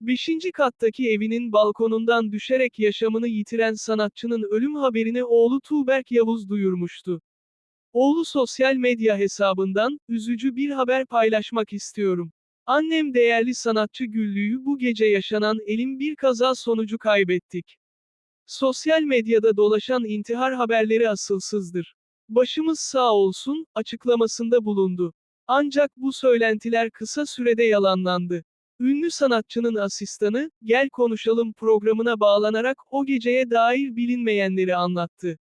Beşinci kattaki evinin balkonundan düşerek yaşamını yitiren sanatçının ölüm haberini oğlu Tuğberk Yavuz duyurmuştu. Oğlu sosyal medya hesabından, üzücü bir haber paylaşmak istiyorum. Annem değerli sanatçı Güllü'yü bu gece yaşanan elim bir kaza sonucu kaybettik. Sosyal medyada dolaşan intihar haberleri asılsızdır. Başımız sağ olsun, açıklamasında bulundu. Ancak bu söylentiler kısa sürede yalanlandı. Ünlü sanatçının asistanı, Gel Konuşalım programına bağlanarak o geceye dair bilinmeyenleri anlattı.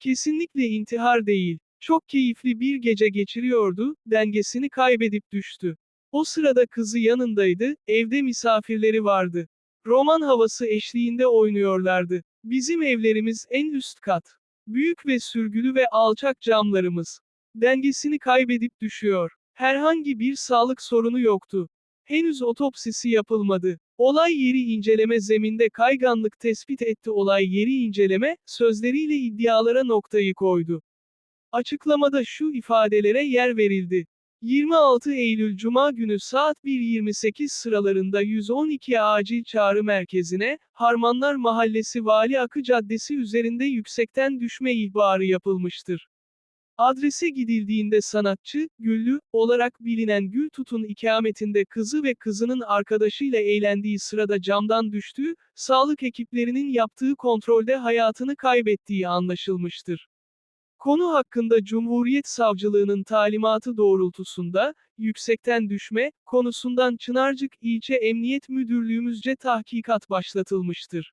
Kesinlikle intihar değil. Çok keyifli bir gece geçiriyordu, dengesini kaybedip düştü. O sırada kızı yanındaydı, evde misafirleri vardı. Roman havası eşliğinde oynuyorlardı. Bizim evlerimiz en üst kat. Büyük ve sürgülü ve alçak camlarımız. Dengesini kaybedip düşüyor. Herhangi bir sağlık sorunu yoktu. Henüz otopsisi yapılmadı. Olay yeri inceleme zeminde kayganlık tespit etti olay yeri inceleme, sözleriyle iddialara noktayı koydu. Açıklamada şu ifadelere yer verildi. 26 Eylül Cuma günü saat 1.28 sıralarında 112 acil çağrı merkezine, Harmanlar Mahallesi Vali Akı Caddesi üzerinde yüksekten düşme ihbarı yapılmıştır. Adrese gidildiğinde sanatçı, Güllü, olarak bilinen Gül Tut'un ikametinde kızı ve kızının arkadaşıyla eğlendiği sırada camdan düştüğü, sağlık ekiplerinin yaptığı kontrolde hayatını kaybettiği anlaşılmıştır. Konu hakkında Cumhuriyet Savcılığının talimatı doğrultusunda, yüksekten düşme, konusundan Çınarcık İlçe Emniyet Müdürlüğümüzce tahkikat başlatılmıştır.